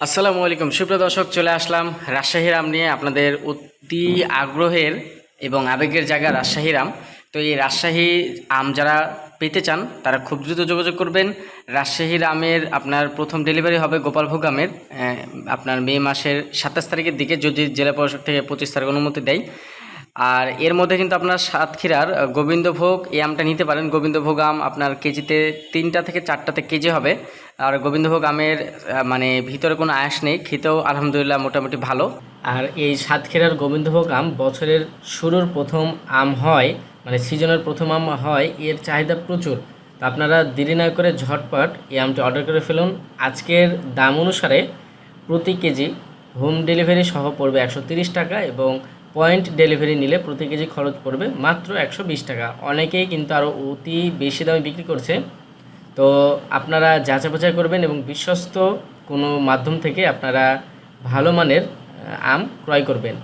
আসসালামু আলাইকুম। সুপ্রিয় দর্শক, চলে আসলাম রাজশাহী রাম নিয়ে আপনাদের অতি আগ্রহের এবং আবেগের জায়গা রাজশাহী রাম। তো এই রাজশাহী আম যারা পেতে চান, তারা খুব দ্রুত যোগাযোগ করবেন। রাজশাহী রামের আপনার প্রথম ডেলিভারি হবে গোপালভোগ আমের। আপনার মে মাসের সাতাশ তারিখের দিকে যদি জেলা পরিষদ থেকে পঁচিশ তারিখ অনুমতি দেয় আর এর মধ্যে কিন্তু আপনার সাতক্ষীরার গোবিন্দভোগ এই আমটা নিতে পারেন। গোবিন্দভোগ আম আপনার কেজিতে তিনটা থেকে চারটাতে কেজি হবে। আর গোবিন্দভোগ আমের মানে ভিতরে কোনো আয়াস নেই, খেতেও আলহামদুলিল্লাহ মোটামুটি ভালো। আর এই সাতক্ষীরার গোবিন্দভোগ আম বছরের শুরুর প্রথম আম হয় মানে সিজনের প্রথম আম হয়, এর চাহিদা প্রচুর। তো আপনারা দেরি না করে ঝটপট এই আমটি অর্ডার করে ফেলুন। আজকের দাম অনুসারে প্রতি কেজি হোম ডেলিভারি সহ পড়বে একশো টাকা এবং পয়েন্ট ডেলিভারি নিলে প্রতি কেজি খরচ পড়বে মাত্র একশো বিশ টাকা। অনেকেই কিন্তু আরও অতি বেশি দামে বিক্রি করছে। তো আপনারা যাচাই বাছাই করবেন এবং বিশ্বস্ত কোনো মাধ্যম থেকে আপনারা ভালো মানের আম ক্রয় করবেন।